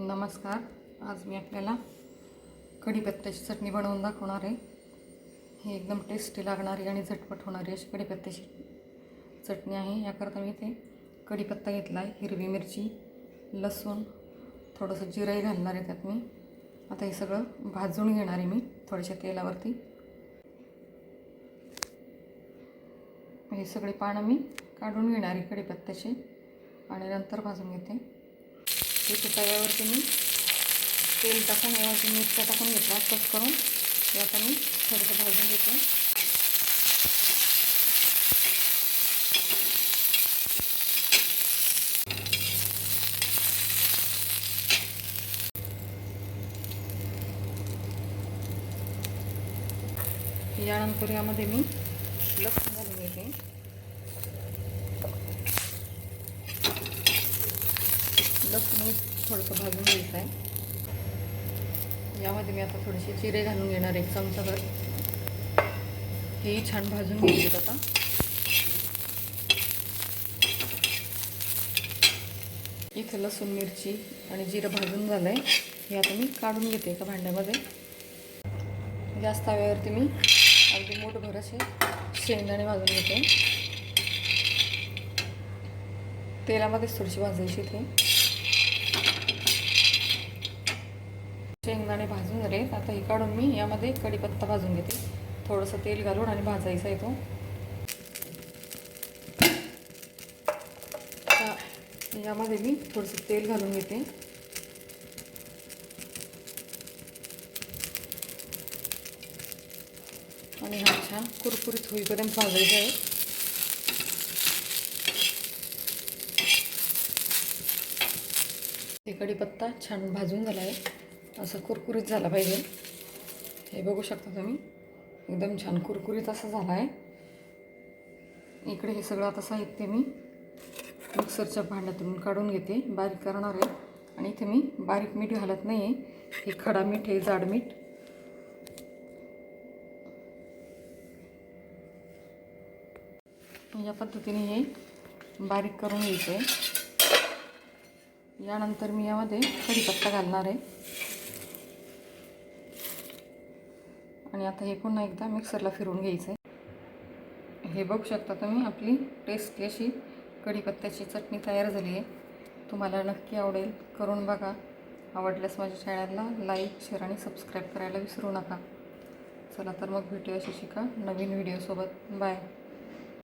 नमस्कार. आज मी आपल्याला कढीपत्त्याची चटणी बनवून दाखवणार आहे. ही एकदम टेस्टी लागणारी आणि झटपट होणारी अशी कढीपत्त्याची चटणी आहे. याकरता मी इथे कढीपत्ता घेतला आहे. हिरवी मिरची लसूण थोडंसं जिरंही घालणार आहे त्यात मी. आता हे सगळं भाजून घेणार आहे मी थोड्याशा तेलावरती. हे सगळे पानं मी काढून घेणार आहे कढीपत्त्याचे आणि नंतर भाजून घेते. इथे तव्यावरती मी तेल टाकून यावरती मिरच्या टाकून घेतला कट करून. याचा मी थोडंसं भाजून घेते. यानंतर यामध्ये मी लसूण घालून घेते. लसूण थोडंसं भाजून घ्यायचं आहे यामध्ये मी आता थोडेसे जिरे घालून घेणार एक चमचाभर. हेही छान भाजून घ्यायचे आता. इथे लसूण मिरची आणि जिरं भाजून झालं आहे हे आता मी काढून घेते एका भांड्यामध्ये. गॅस तव्यावरती मी अगदी मोठभर असे शेंगदाणे भाजून घेते. तेलामध्येच थोडीशी भाजायची इथे. शेंगदाणे भाजून झाले. आता हे काढून मी यामध्ये कढीपत्ता भाजून घेते. थोडंसं तेल घालून आणि भाजायचा आहे तो. यामध्ये मी थोडंसं तेल घालून घेते. आणि हा छान कुरकुरीत होईपर्यंत भाजायचा आहे. हे कढीपत्ता छान भाजून झाला आहे असं कुरकुरीत झाला पाहिजे. हे बघू शकता तुम्ही. एकदम छान कुरकुरीत असं झाला आहे इकडे हे सगळं आता साहित्य मी मिक्सरच्या भांड्यातून काढून घेते. बारीक करणार आहे. आणि इथे मी बारीक मीठ घालत नाही आहे हे खडा मीठ हे जाड मीठ. या पद्धतीने हे बारीक करून घ्यायचं आहे यानंतर मी यामध्ये कढीपत्ता घालणार आहे. आणि आता हे पुन्हा एकदा मिक्सरला फिरवून घ्यायचं आहे हे बघू शकता तुम्ही आपली टेस्टी अशी कढीपत्त्याची चटणी तयार झाली आहे. तुम्हाला नक्की आवडेल करून बघा. आवडल्यास माझ्या चॅनलला लाईक शेअर आणि सबस्क्राईब करायला विसरू नका. चला तर मग भेटूया अशी शिका नवीन व्हिडिओसोबत बाय